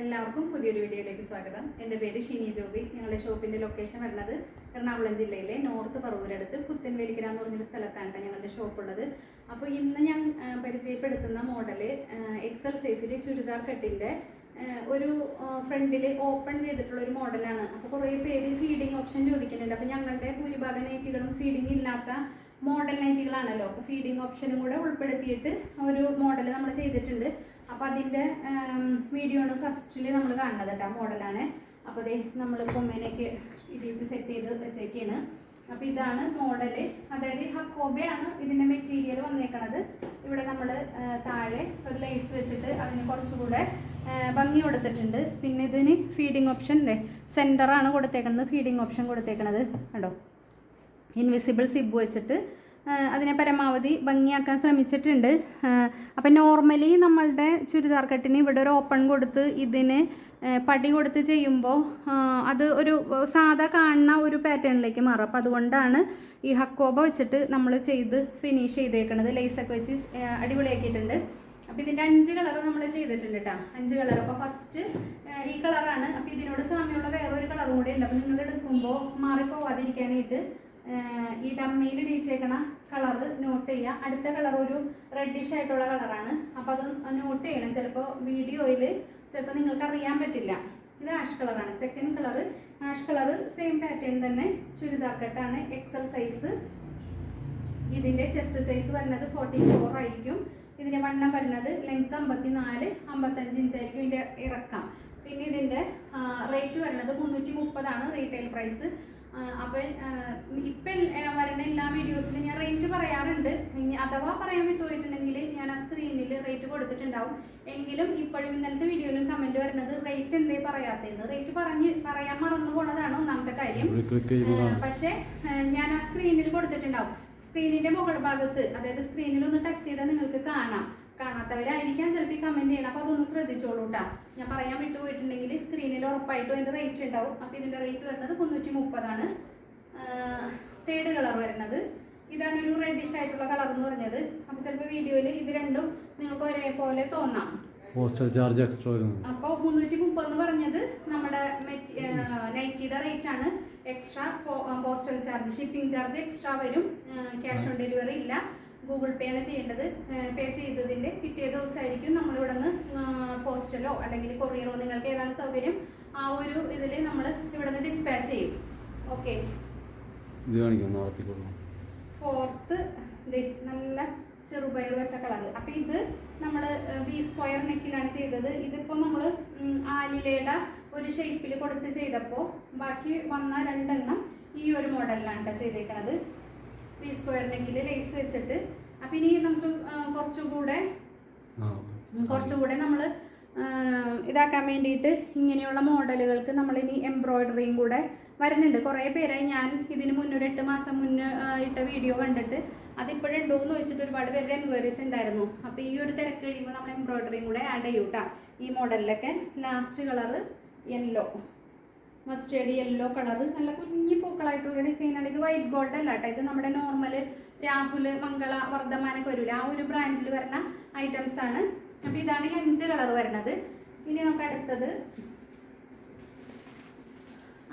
എല്ലാവർക്കും പുതിയൊരു വീഡിയോയിലേക്ക് സ്വാഗതം. എന്റെ പേര് ഷിനി ജോബി. ഞങ്ങളുടെ ഷോപ്പിന്റെ ലൊക്കേഷൻ വരുന്നത് എറണാകുളം ജില്ലയിലെ നോർത്ത് പറവൂരടുത്ത് പുത്തൻവേലിക്കര എന്ന് പറഞ്ഞൊരു സ്ഥലത്താണ് ഞങ്ങളുടെ ഷോപ്പ് ഉള്ളത് അപ്പോൾ ഇന്ന് ഞാൻ പരിചയപ്പെടുത്തുന്ന മോഡൽ എക്സൽ സൈസിൽ ചുരിദാർ കട്ടിന്റെ ഒരു ഫ്രണ്ടിൽ ഓപ്പൺ ചെയ്തിട്ടുള്ള ഒരു മോഡലാണ്. അപ്പോൾ കുറേ പേര് ഫീഡിങ് ഓപ്ഷൻ ചോദിക്കുന്നുണ്ട്. അപ്പോൾ ഞങ്ങളുടെ ഭൂരിഭാഗം നൈറ്റികളും ഫീഡിങ് ഇല്ലാത്ത മോഡൽ നൈറ്റികളാണല്ലോ. അപ്പോൾ ഫീഡിങ് ഓപ്ഷനും കൂടെ ഉൾപ്പെടുത്തിയിട്ട് ഒരു മോഡൽ നമ്മൾ ചെയ്തിട്ടുണ്ട്. അപ്പോൾ അതിന്റെ വീഡിയോ ആണ് ഫസ്റ്റിൽ നമ്മൾ കാണുന്നത് കേട്ടോ മോഡലാണ്. അപ്പോൾ ദേ നമ്മൾ പൊമ്മേനൊക്കെ ഇതിൽ സെറ്റ് ചെയ്ത് വെച്ചേക്കാണ്. അപ്പോൾ ഇതാണ് മോഡൽ. അതായത് ഹക്കോബയാണ് ഇതിന്റെ മെറ്റീരിയൽ വന്നേക്കണത്. ഇവിടെ നമ്മൾ താഴെ ഒരു ലേസ് വെച്ചിട്ട് അതിന് കുറച്ചുകൂടെ ഭംഗി കൊടുത്തിട്ടുണ്ട്. പിന്നെ ഇതിന് ഫീഡിങ് ഓപ്ഷൻ അല്ലേ സെന്ററാണ് കൊടുത്തേക്കുന്നത് ഫീഡിങ് ഓപ്ഷൻ കൊടുത്തേക്കണത്. കണ്ടോ? ഇൻവിസിബിൾ സിബ് വെച്ചിട്ട് അതിനെ പരമാവധി ഭംഗിയാക്കാൻ ശ്രമിച്ചിട്ടുണ്ട്. അപ്പം നോർമലി നമ്മളുടെ ചുരിദാർ കട്ടിന് ഇവിടെ ഒരു ഓപ്പൺ കൊടുത്ത് ഇതിന് പടി കൊടുത്ത് ചെയ്യുമ്പോൾ അത് ഒരു സാധാ കാണുന്ന ഒരു പാറ്റേണിലേക്ക് മാറും. അപ്പോൾ അതുകൊണ്ടാണ് ഈ ഹക്കോബ വെച്ചിട്ട് നമ്മൾ ചെയ്ത് ഫിനിഷ് ചെയ്തേക്കുന്നത് ലേസൊക്കെ വെച്ച് അടിപൊളിയാക്കിയിട്ടുണ്ട്. അപ്പം ഇതിന്റെ അഞ്ച് കളർ നമ്മൾ ചെയ്തിട്ടുണ്ട് കേട്ടോ അഞ്ച് കളർ അപ്പോൾ ഫസ്റ്റ് ഈ കളറാണ് അപ്പോൾ ഇതിനോട് സാമ്യമുള്ള വേറൊരു കളറും കൂടി ഉണ്ട്. അപ്പോൾ നിങ്ങൾ എടുക്കുമ്പോൾ മാറിപ്പോവാതിരിക്കാനായിട്ട് ഈ ഡമ്മയിൽ ഇടിച്ചേക്കണ കളർ നോട്ട് ചെയ്യുക. അടുത്ത കളർ ഒരു റെഡിഷ് ആയിട്ടുള്ള കളറാണ്. അപ്പോൾ അത് നോട്ട് ചെയ്യണം. ചിലപ്പോൾ വീഡിയോയിൽ ചിലപ്പോൾ നിങ്ങൾക്ക് അറിയാൻ പറ്റില്ല. ഇത് ആഷ് കളറാണ് second colour ash colour same pattern തന്നെ ചുരിദാർ കട്ടാണ് എക്സൽ സൈസ് ഇതിന്റെ ചെസ്റ്റ് സൈസ് വരുന്നത് ഫോർട്ടി ഫോർ ആയിരിക്കും. ഇതിന്റെ വണ്ണം വരുന്നത് ലെങ്ത് അമ്പത്തി നാല് അമ്പത്തഞ്ച് ഇഞ്ചായിരിക്കും ഇതിന്റെ ഇറക്കം. പിന്നെ ഇതിന്റെ റേറ്റ് വരുന്നത് മുന്നൂറ്റി മുപ്പതാണ് റീറ്റെയിൽ പ്രൈസ് അപ്പോൾ ഇപ്പം വരുന്ന എല്ലാ വീഡിയോസിലും ഞാൻ റേറ്റ് പറയാറുണ്ട്. അഥവാ പറയാൻ വിട്ടുപോയിട്ടുണ്ടെങ്കിൽ ഞാൻ ആ സ്ക്രീനിൽ റേറ്റ് കൊടുത്തിട്ടുണ്ടാവും. എങ്കിലും ഇപ്പോഴും ഇന്നലത്തെ വീഡിയോയിലും കമന്റ് വരുന്നത് റേറ്റ് എന്തേ പറയാത്തതെന്ന്. റേറ്റ് പറഞ്ഞ് പറയാൻ മറന്നു പോണതാണ് ഒന്നാമത്തെ കാര്യം. പക്ഷേ ഞാൻ ആ സ്ക്രീനിൽ കൊടുത്തിട്ടുണ്ടാവും. സ്ക്രീനിന്റെ മുകൾ ഭാഗത്ത് അതായത് സ്ക്രീനിൽ ഒന്ന് ടച്ച് ചെയ്താൽ നിങ്ങൾക്ക് കാണാം. കാണാത്തവരായിരിക്കാം. ചിലപ്പോൾ കമന്റ് ചെയ്യണം. അപ്പോൾ അതൊന്ന് ശ്രദ്ധിച്ചോളൂ കേട്ടോ ഞാൻ പറയാൻ വിട്ടുപോയിട്ടുണ്ടെങ്കിൽ സ്ക്രീനിൽ ഉറപ്പായിട്ടും അതിന്റെ റേറ്റ് ഉണ്ടാവും. അപ്പോൾ ഇതിന്റെ റേറ്റ് വരുന്നത് മുന്നൂറ്റി മുപ്പതാണ് തേർഡ് കളർ വരുന്നത്. ഇതാണ് ഒരു റെഡിഷ് ആയിട്ടുള്ള കളർ എന്ന് പറഞ്ഞത്. അപ്പോൾ ചിലപ്പോൾ വീഡിയോയിൽ ഇത് രണ്ടും നിങ്ങൾക്ക് ഒരേപോലെ തോന്നാം. പോസ്റ്റൽ ചാർജ് എക്സ്ട്രാ വരുന്നത്. അപ്പോൾ മുന്നൂറ്റി മുപ്പത് എന്ന് പറഞ്ഞത് നമ്മുടെ നൈറ്റിയുടെ റേറ്റ് ആണ്. Extra postal charge shipping charge extra വരും. ക്യാഷ് ഓൺ ഡെലിവറി ഇല്ല. ഗൂഗിൾ പേ ആണ് ചെയ്യേണ്ടത്. പേ ചെയ്തതിന്റെ പിറ്റേ ദിവസമായിരിക്കും നമ്മളിവിടെ നിന്ന് പോസ്റ്റലോ അല്ലെങ്കിൽ കൊറിയറോ നിങ്ങൾക്ക് ഏതാണ് സൗകര്യം ആ ഒരു ഇതിൽ നമ്മൾ ഇവിടെ നിന്ന് ഡിസ്പാച്ച് ചെയ്യും ഓക്കെ ഫോർത്ത് നല്ല ചെറുപയർ വെച്ച കളർ അപ്പം ഇത് നമ്മൾ ബി സ്ക്വയർ നെക്കിലാണ് ചെയ്തത്. ഇതിപ്പോൾ നമ്മൾ ആലിലയുടെ ഒരു ഷേപ്പിൽ കൊടുത്ത് ചെയ്തപ്പോൾ ബാക്കി വന്ന രണ്ടെണ്ണം ഈ ഒരു മോഡലിലാണ് കേട്ടോ ചെയ്തേക്കണത്. ബി സ്ക്വയർ നെക്കിൽ ലേസ് വെച്ചിട്ട്. അപ്പം ഇനി നമുക്ക് കുറച്ചുകൂടെ കുറച്ചുകൂടെ നമ്മൾ ഇതാക്കാൻ വേണ്ടിയിട്ട് ഇങ്ങനെയുള്ള മോഡലുകൾക്ക് നമ്മളിനി എംബ്രോയിഡറിയും കൂടെ വരുന്നുണ്ട്. കുറേ പേരായി ഞാൻ ഇതിന് മുന്നൊരു എട്ട് മാസം മുന്നേ ഇട്ട വീഡിയോ കണ്ടിട്ട് അതിപ്പോഴുണ്ടോ എന്ന് ചോദിച്ചിട്ട് ഒരുപാട് പേരുടെ എൻക്വയറീസ് ഉണ്ടായിരുന്നു. അപ്പോൾ ഈ ഒരു തിരക്ക് കഴിയുമ്പോൾ നമ്മൾ എംബ്രോയിഡറിയും കൂടെ ആഡ് ചെയ്യൂട്ടാ. ഈ മോഡലിലൊക്കെ last colour yellow mustard yellow colour നല്ല കുഞ്ഞു പൂക്കളായിട്ടുള്ള ഡിസൈനാണ് ഇത് വൈറ്റ് ഗോൾഡ് അല്ല കേട്ടോ. ഇത് നമ്മുടെ നോർമൽ രാഹുൽ മംഗള വർദ്ധമാനൊക്കെ വരില്ല ആ ഒരു ബ്രാൻഡിൽ വരുന്ന ഐറ്റംസ് ആണ്. അപ്പോൾ ഇതാണ് അഞ്ച് കളർ വരുന്നത്. ഇനി നമുക്ക് അടുത്തത്.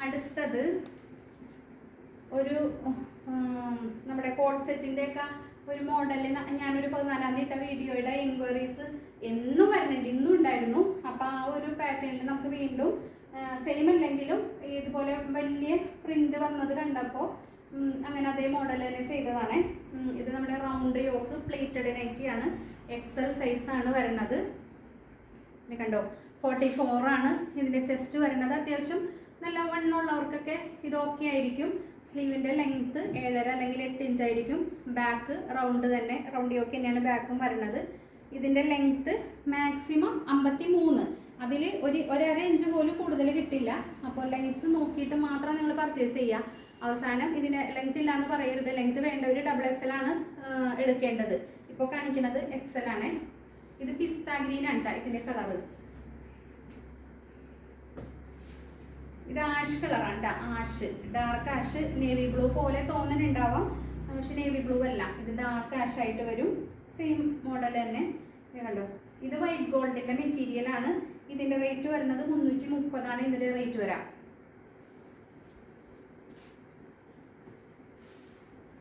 അടുത്തത് ഒരു നമ്മുടെ കോഡ് സെറ്റിന്റെ ഒക്കെ ഒരു മോഡലിൽ ഞാനൊരു പതിനാലാം തീയതി വീഡിയോയുടെ എൻക്വയറീസ് എന്നും വരുന്നുണ്ട്. ഇന്നും ഉണ്ടായിരുന്നു. അപ്പോൾ ആ ഒരു പാറ്റേണിൽ നമുക്ക് വീണ്ടും സെയിം അല്ലെങ്കിലും ഇതുപോലെ വലിയ പ്രിന്റ് വന്നത് കണ്ടപ്പോൾ അങ്ങനെ അതേ മോഡൽ തന്നെ ചെയ്തതാണ്. ഇത് നമ്മുടെ റൗണ്ട് യോക്ക് പ്ലേറ്റഡ് നൈറ്റിയാണ്. എക്സൽ ആണ് വരുന്നത്. കണ്ടോ? ഫോർട്ടി ഫോർ ആണ് ഇതിന്റെ ചെസ്റ്റ് വരുന്നത്. അത്യാവശ്യം നല്ല വണ്ണമുള്ളവർക്കൊക്കെ ഇത് ഓക്കെ ആയിരിക്കും. സ്ലീവിന്റെ ലെങ്ത്ത് ഏഴര അല്ലെങ്കിൽ എട്ട് ഇഞ്ച് ആയിരിക്കും. ബാക്ക് റൗണ്ട് തന്നെ റൗണ്ട് യോക്ക് തന്നെയാണ് ബാക്കും വരുന്നത്. ഇതിന്റെ ലെങ്ത്ത് മാക്സിമം അമ്പത്തി മൂന്ന് അതിൽ ഒരു ഒരര ഇഞ്ച് പോലും കൂടുതൽ കിട്ടില്ല. അപ്പോൾ ലെങ്ത്ത് നോക്കിയിട്ട് മാത്രം നിങ്ങൾ പർച്ചേസ് ചെയ്യുക അവസാനം ഇതിന് ലെങ്ത് ഇല്ല എന്ന് പറയരുത്. ലെങ്ത് വേണ്ട ഒരു ഡബിൾ എക്സൽ ആണ് എടുക്കേണ്ടത്. ഇപ്പോൾ കാണിക്കുന്നത് എക്സൽ ആണ്. ഇത് പിസ്ത ഗ്രീൻ ആണ് ട്ടോ ഇതിന്റെ കളറ് ഇത് ആഷ് കളറാണ് കേട്ടോ ash dark ash navy blue പോലെ തോന്നുന്നുണ്ടാവാം. പക്ഷെ നേവി ബ്ലൂ അല്ല. ഇത് ഡാർക്ക് ആഷ് ആയിട്ട് വരും. സെയിം മോഡൽ തന്നെ. കണ്ടോ? ഇത് വൈറ്റ് ഗോൾഡിന്റെ മെറ്റീരിയൽ ആണ് ഇതിന്റെ റേറ്റ് വരുന്നത് മുന്നൂറ്റി മുപ്പതാണ് ഇതിന്റെ റേറ്റ് വരാം.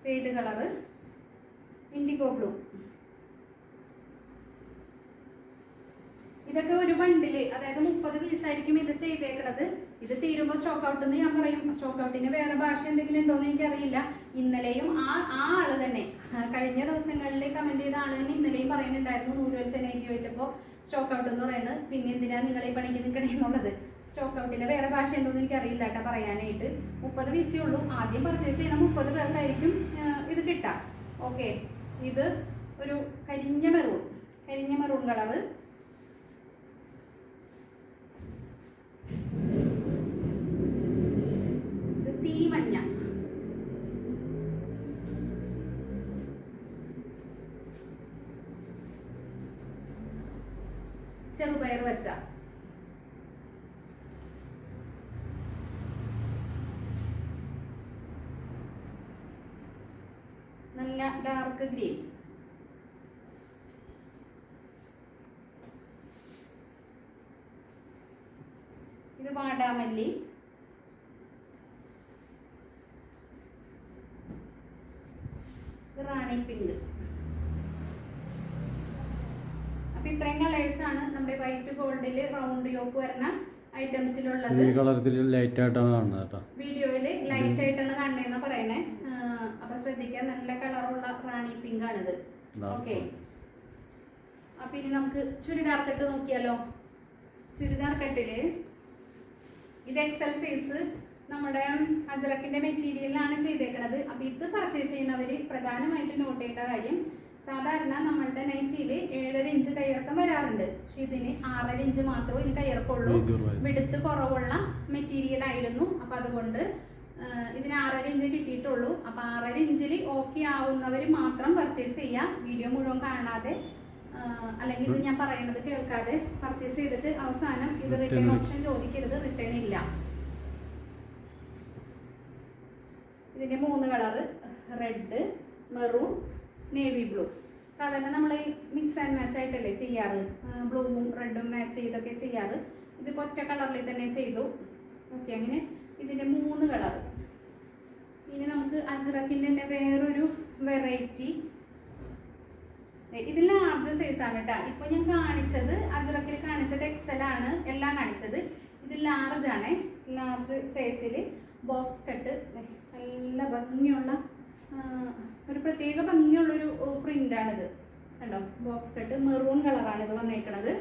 തേർഡ് കളറ് ഇൻഡിഗോ ബ്ലൂ ഇതൊക്കെ ഒരു ബണ്ടിൽ അതായത് മുപ്പത് പീസായിരിക്കും ഇത് ചെയ്തേക്കുന്നത് ഇത് തീരുമ്പോൾ സ്റ്റോക്ക് ഔട്ട് എന്ന് ഞാൻ പറയും. സ്റ്റോക്ക് ഔട്ടിന് വേറെ ഭാഷ എന്തെങ്കിലും ഉണ്ടോ എന്ന് എനിക്കറിയില്ല. ഇന്നലെയും ആ ആ ആൾ തന്നെ. കഴിഞ്ഞ ദിവസങ്ങളിൽ കമന്റ് ചെയ്ത ആൾ തന്നെ ഇന്നലെയും പറയുന്നുണ്ടായിരുന്നു നൂറുവൽ ചെന്നൈക്ക് ചോദിച്ചപ്പോൾ സ്റ്റോക്ക് ഔട്ട് എന്ന് പറയുന്നത് പിന്നെ എന്തിനാണ് നിങ്ങൾ ഈ പണിക്ക് നിൽക്കണേ എന്നുള്ളത്? സ്റ്റോക്ക് ഔട്ടിന്റെ വേറെ ഭാഷ ഉണ്ടോ എന്ന് എനിക്ക് അറിയില്ല കേട്ടോ പറയാനായിട്ട്. മുപ്പത് പീസേ ഉള്ളൂ. ആദ്യം പർച്ചേസ് ചെയ്യണം മുപ്പത് പേർക്കായിരിക്കും ഇത് കിട്ടാം. ഓക്കെ ഇത് ഒരു കരിഞ്ഞ മെറൂൺ കരിഞ്ഞ മെറൂൺ കളറ് ചെറുപയർ വെച്ച. നല്ല ഡാർക്ക് ഗ്രീൻ ഇത് വാടാമല്ലി ഇത് റാണി പിങ്ക് അപ്പൊ ഇത്രയും കളേഴ്സ് ആണ് നമ്മുടെ വൈറ്റ് ഗോൾഡിൽ റൗണ്ട് യോക്ക് വരുന്ന ഐറ്റംസിലുള്ളത് ഈ കളറിൽ ലൈറ്റ് ആയിട്ടാണ് കാണുന്നത് കേട്ടോ. വീഡിയോയിൽ ലൈറ്റ് ആയിട്ടാണ് കാണുന്നതെന്ന് പറയണേ അപ്പൊ ശ്രദ്ധിക്കാൻ നല്ല കളറുള്ള റാണി പിങ്ക് ആണിത്. ഓക്കെ അപ്പൊ ഇനി നമുക്ക് ചുരിദാർ കട്ട് നോക്കിയാലോ? ചുരിദാർ കട്ടിൽ ഇത് എക്സൽ സൈസ് നമ്മുടെ അജറക്കിന്റെ മെറ്റീരിയലിലാണ് ചെയ്തേക്കുന്നത് അപ്പൊ ഇത് പർച്ചേസ് ചെയ്യുന്നവര് പ്രധാനമായിട്ട് നോട്ട് ചെയ്യേണ്ട കാര്യം സാധാരണ നമ്മളുടെ നൈറ്റിയിൽ ഏഴര ഇഞ്ച് കയ്യിറക്കം വരാറുണ്ട്. പക്ഷെ ഇതിന് ആറര ഇഞ്ച് മാത്രമേ ഇതിന് കയ്യിറക്കുള്ളൂ. വിടുത്ത് കുറവുള്ള മെറ്റീരിയൽ ആയിരുന്നു. അപ്പൊ അതുകൊണ്ട് ഇതിന് ആറര ഇഞ്ച് കിട്ടിയിട്ടുള്ളൂ. അപ്പൊ ആറര ഇഞ്ചിൽ ഓക്കെ ആവുന്നവർ മാത്രം പർച്ചേസ് ചെയ്യാം. വീഡിയോ മുഴുവൻ കാണാതെ അല്ലെങ്കിൽ ഇത് ഞാൻ പറയുന്നത് കേൾക്കാതെ പർച്ചേസ് ചെയ്തിട്ട് അവസാനം ഇത് റിട്ടേൺ ഓപ്ഷൻ ചോദിക്കരുത്. റിട്ടേൺ ഇല്ല. ഇതിന്റെ മൂന്ന് colour red maroon navy blue സാധാരണ നമ്മൾ മിക്സ് ആൻഡ് മാച്ച് ആയിട്ടല്ലേ ചെയ്യാറ്? ബ്ലൂവും റെഡും മാച്ച് ചെയ്തൊക്കെ ചെയ്യാറ്. ഇതിപ്പോൾ ഒറ്റ കളറിൽ തന്നെ ചെയ്തു. ഓക്കെ അങ്ങനെ ഇതിന്റെ മൂന്ന് കളർ ഇനി നമുക്ക് അജ്രക്കിന്റെ തന്നെ വേറൊരു വെറൈറ്റി ഇത് ലാർജ് സൈസ് ആണ് കേട്ടോ ഇപ്പൊ ഞാൻ കാണിച്ചത് അജ്രക്കിൽ കാണിച്ചത് എക്സൽ ആണ്. എല്ലാം കാണിച്ചത്. ഇത് ലാർജ് ആണ്. ലാർജ് സൈസിൽ ബോക്സ് കട്ട് നല്ല ഭംഗിയുള്ള ഒരു പ്രത്യേക ഭംഗിയുള്ളൊരു ആണിത് കണ്ടോ? ബോക്സ് കട്ട് മെറൂൺ കളറാണ് ഇത് വന്നേക്കണത്.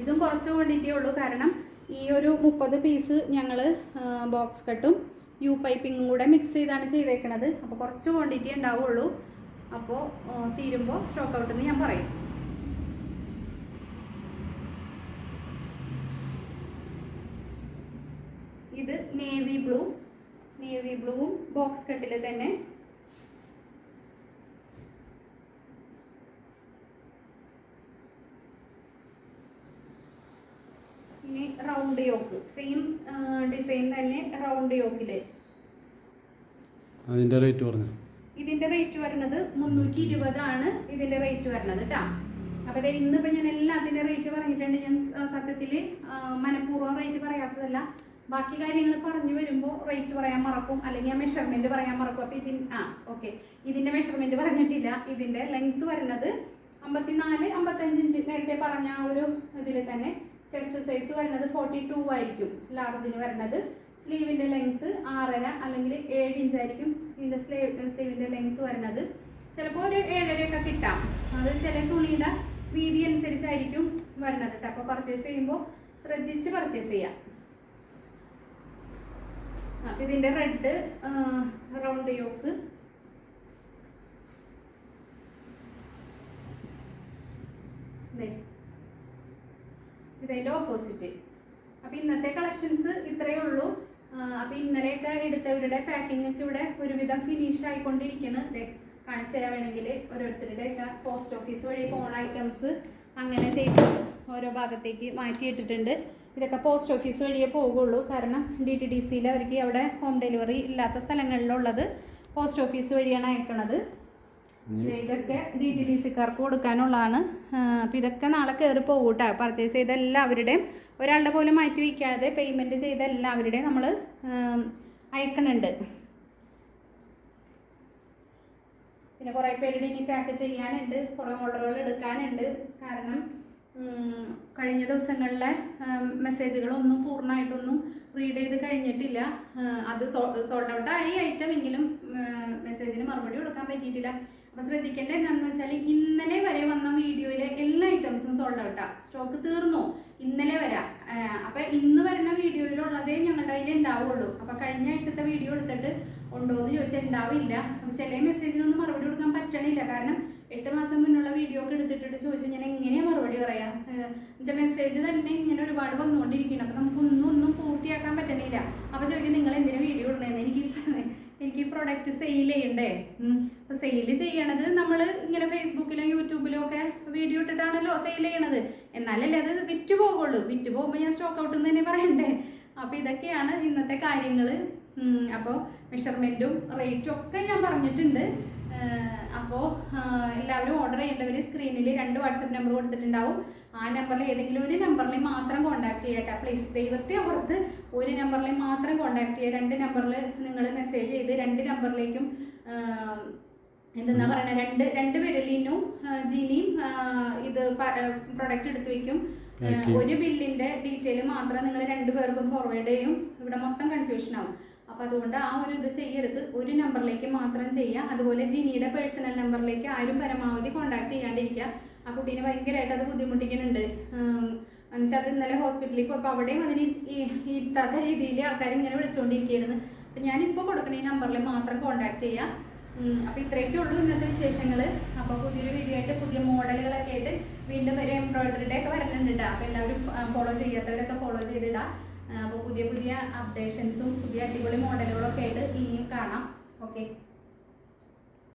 ഇതും കുറച്ച് ക്വാണ്ടിറ്റി ഉള്ളൂ. കാരണം ഈ ഒരു മുപ്പത് പീസ് ഞങ്ങൾ ബോക്സ് കട്ടും യു പൈപ്പിങ്ങും കൂടെ മിക്സ് ചെയ്താണ് ചെയ്തേക്കണത്. അപ്പോൾ കുറച്ച് ക്വാണ്ടിറ്റി ഉണ്ടാവുള്ളൂ. അപ്പോൾ തീരുമ്പോൾ സ്റ്റോക്ക് ഔട്ട് എന്ന് ഞാൻ പറയും. ഇത് നേവി ബ്ലൂ. നേവി ബ്ലൂവും ബോക്സ് കട്ടിൽ തന്നെ ഇനി റൗണ്ട് യോക്ക് സെയിം ഡിസൈൻ തന്നെ റൗണ്ട് യോക്കിൽ അതിന്റെ റേറ്റ് പറഞ്ഞു? ഇതിന്റെ റേറ്റ് വരുന്നത് മുന്നൂറ്റി ഇരുപതാണ് ഇതിന്റെ റേറ്റ് വരുന്നത് കേട്ടാ അപ്പൊ ദേ ഇന്നിപ്പോ ഞാൻ എല്ലാത്തിന്റെ റേറ്റ് പറഞ്ഞിട്ടുണ്ട്. ഞാൻ സത്യത്തിൽ സത്യത്തിൽ മനഃപൂർവം റേറ്റ് പറയാത്തതല്ല. ബാക്കി കാര്യങ്ങൾ പറഞ്ഞു വരുമ്പോൾ റേറ്റ് പറയാൻ മറക്കും. അല്ലെങ്കിൽ ആ മെഷർമെന്റ് പറയാൻ മറക്കും. അപ്പൊ ഇതിന് ആ ഓക്കെ ഇതിന്റെ മെഷർമെന്റ് പറഞ്ഞിട്ടില്ല. ഇതിന്റെ ലെങ്ത് വരുന്നത് അമ്പത്തിനാല് അമ്പത്തഞ്ച് ഇഞ്ച് നേരത്തെ പറഞ്ഞ ആ ഒരു ഇതിൽ തന്നെ. ചെസ്റ്റ് സൈസ് വരുന്നത് ഫോർട്ടി ടു ആയിരിക്കും ലാർജിന് വരുന്നത് സ്ലീവിന്റെ ലെങ്ത് ആറര അല്ലെങ്കിൽ ഏഴ് ഇഞ്ച് ആയിരിക്കും ഇതിന്റെ സ്ലീവ് സ്ലീവിന്റെ ലെങ്ത് വരുന്നത് ചിലപ്പോൾ ഒരു ഏഴരയൊക്കെ കിട്ടാം. അത് ചില തുണിയുടെ വീതി അനുസരിച്ചായിരിക്കും വരുന്നത് കേട്ടോ അപ്പോൾ പർച്ചേസ് ചെയ്യുമ്പോൾ ശ്രദ്ധിച്ച് പർച്ചേസ് ചെയ്യാം. അപ്പൊ ഇതിന്റെ റെഡ് റൗണ്ട് യോക്ക് ഇതിന്റെ ഓപ്പോസിറ്റ് അപ്പോൾ ഇന്നത്തെ കളക്ഷൻസ് ഇത്രയേ ഉള്ളൂ. അപ്പോൾ അപ്പൊ ഇന്നലെയൊക്കെ എടുത്തവരുടെ പാക്കിംഗ് ഒക്കെ ഇവിടെ ഒരുവിധം ഫിനിഷ് ആയിക്കൊണ്ടിരിക്കുന്നു ദേ കാണിച്ചു തരാൻ വേണമെങ്കിൽ ഓരോരുത്തരുടെ ഒക്കെ പോസ്റ്റ് ഓഫീസ് വഴി പോണ ഐറ്റംസ് അങ്ങനെ ചെയ്ത് ഓരോ ഭാഗത്തേക്ക് മാറ്റിയിട്ടിട്ടുണ്ട്. ഇതൊക്കെ പോസ്റ്റ് ഓഫീസ് വഴിയേ പോകുള്ളൂ. കാരണം ഡി ടി ഡി സിയിൽ അവർക്ക് അവിടെ ഹോം ഡെലിവറി ഇല്ലാത്ത സ്ഥലങ്ങളിലുള്ളത് പോസ്റ്റ് ഓഫീസ് വഴിയാണ് അയക്കണത്. ഇനി ഇതൊക്കെ ഡി ടി ഡി സിക്കാർക്ക് കൊടുക്കാനുള്ളതാണ്. അപ്പോൾ ഇതൊക്കെ നാളെ കയറി പോകൂട്ടാ പർച്ചേസ് ചെയ്ത എല്ലാവരുടെയും ഒരാളുടെ പോലും മാറ്റി വയ്ക്കാതെ പേയ്മെന്റ് ചെയ്ത എല്ലാവരുടെയും നമ്മൾ അയക്കണുണ്ട്. പിന്നെ കുറേ പേരുടെ ഇനി പാക്ക് ചെയ്യാനുണ്ട്. കുറേ ഓർഡറുകൾ എടുക്കാനുണ്ട്. കാരണം കഴിഞ്ഞ ദിവസങ്ങളിലെ മെസ്സേജുകളൊന്നും പൂർണമായിട്ടൊന്നും റീഡ് ചെയ്ത് കഴിഞ്ഞിട്ടില്ല. അത് സോൾഡ് ഔട്ട് ആയി ഐറ്റം എങ്കിലും മെസ്സേജിന് മറുപടി കൊടുക്കാൻ പറ്റിയിട്ടില്ല. അപ്പോൾ ശ്രദ്ധിക്കേണ്ട എന്താണെന്ന് വെച്ചാൽ ഇന്നലെ വരെ വന്ന വീഡിയോയിലെ എല്ലാ ഐറ്റംസും സോൾഡ് ഔട്ടാ സ്റ്റോക്ക് തീർന്നു. ഇന്നലെ വരെ. അപ്പോൾ ഇന്ന് വരുന്ന വീഡിയോയിലുള്ളതേ ഞങ്ങളുടെ കയ്യിൽ ഉണ്ടാവുള്ളൂ. അപ്പോൾ കഴിഞ്ഞ ആഴ്ചത്തെ വീഡിയോ എടുത്തിട്ട് ഉണ്ടോ എന്ന് ചോദിച്ചാൽ ഉണ്ടാവില്ല. അപ്പോൾ ചില മെസ്സേജിനൊന്നും മറുപടി കൊടുക്കാൻ പറ്റണില്ല. കാരണം എട്ട് മാസം മുന്നുള്ള വീഡിയോ ഒക്കെ എടുത്തിട്ട് ചോദിച്ചാൽ ഞാൻ എങ്ങനെയാ മറുപടി പറയാ? എന്നുവെച്ചാൽ മെസ്സേജ് തന്നെ ഇങ്ങനെ ഒരുപാട് വന്നുകൊണ്ടിരിക്കണം. അപ്പോൾ നമുക്ക് ഒന്നും ഒന്നും പൂർത്തിയാക്കാൻ പറ്റണില്ല. അപ്പോൾ ചോദിക്കും നിങ്ങൾ എന്തിനാ വീഡിയോ ഇടണേന്ന് എനിക്ക് എനിക്ക് ഈ പ്രൊഡക്റ്റ് സെയിൽ ചെയ്യണ്ടേ? അപ്പോൾ സെയിൽ ചെയ്യണത് നമ്മൾ ഇങ്ങനെ ഫേസ്ബുക്കിലും യൂട്യൂബിലും ഒക്കെ വീഡിയോ ഇട്ടിട്ടാണല്ലോ സെയിൽ ചെയ്യണത്. എന്നാലല്ലേ അത് വിറ്റ് പോകുള്ളൂ വിറ്റ് പോകുമ്പോൾ ഞാൻ സ്റ്റോക്ക് ഔട്ട് എന്ന് തന്നെ പറയണ്ടേ? അപ്പോൾ ഇതൊക്കെയാണ് ഇന്നത്തെ കാര്യങ്ങൾ അപ്പോൾ മെഷർമെന്റും റേറ്റും ഒക്കെ ഞാൻ പറഞ്ഞിട്ടുണ്ട്. അപ്പോൾ എല്ലാവരും ഓർഡർ ചെയ്യേണ്ടവർ സ്ക്രീനിൽ രണ്ട് വാട്സപ്പ് നമ്പർ കൊടുത്തിട്ടുണ്ടാവും. ആ നമ്പറിൽ ഏതെങ്കിലും ഒരു നമ്പറിൽ മാത്രം കോൺടാക്ട് ചെയ്യട്ടെ. പ്ലീസ് ദൈവത്തെ ഓർത്ത് ഒരു നമ്പറിൽ മാത്രം കോൺടാക്ട് ചെയ്യുക രണ്ട് നമ്പറിൽ നിങ്ങൾ മെസ്സേജ് ചെയ്ത് രണ്ട് നമ്പറിലേക്കും എന്തെന്നാ പറയണ? രണ്ട് രണ്ട് വിരലിനും ജിനിയും ഇത് പ്രൊഡക്റ്റ് എടുത്തു വെക്കും. ഒരു ബില്ലിന്റെ ഡീറ്റെയിൽ മാത്രം നിങ്ങൾ രണ്ടു പേർക്കും ഫോർവേഡ് ചെയ്യും. ഇവിടെ മൊത്തം കൺഫ്യൂഷൻ ആവും. അപ്പൊ അതുകൊണ്ട് ആ ഒരു ഇത് ചെയ്യരുത്. ഒരു നമ്പറിലേക്ക് മാത്രം ചെയ്യുക അതുപോലെ ജിനിയുടെ പേഴ്സണൽ നമ്പറിലേക്ക് ആരും പരമാവധി കോൺടാക്ട് ചെയ്യാണ്ടിരിക്കുക. ആ കുട്ടീനെ ഭയങ്കരമായിട്ട് അത് ബുദ്ധിമുട്ടിക്കുന്നുണ്ട്. എന്നുവെച്ചാൽ അത് ഇന്നലെ ഹോസ്പിറ്റലിൽ പോയപ്പോൾ അവിടെയും അതിന് ഇരുത്താത്ത രീതിയിൽ ആൾക്കാർ ഇങ്ങനെ വിളിച്ചുകൊണ്ടിരിക്കുകയായിരുന്നു അപ്പം ഞാനിപ്പോൾ കൊടുക്കുന്ന ഈ നമ്പറിൽ മാത്രം കോൺടാക്ട് ചെയ്യാം. അപ്പോൾ ഇത്രയൊക്കെ ഉള്ളൂ ഇന്നത്തെ വിശേഷങ്ങൾ അപ്പോൾ പുതിയൊരു വീഡിയോ ആയിട്ട് പുതിയ മോഡലുകളൊക്കെ ആയിട്ട് വീണ്ടും ഒരു എംബ്രോയിഡറിയുടെ ഒക്കെ വരണുണ്ട് കേട്ടോ അപ്പോൾ എല്ലാവരും ഫോളോ ചെയ്യാത്തവരൊക്കെ ഫോളോ ചെയ്തിടാം. അപ്പോൾ പുതിയ പുതിയ അപ്ഡേഷൻസും പുതിയ അടിപൊളി മോഡലുകളൊക്കെ ആയിട്ട് ഇനിയും കാണാം. ഓക്കെ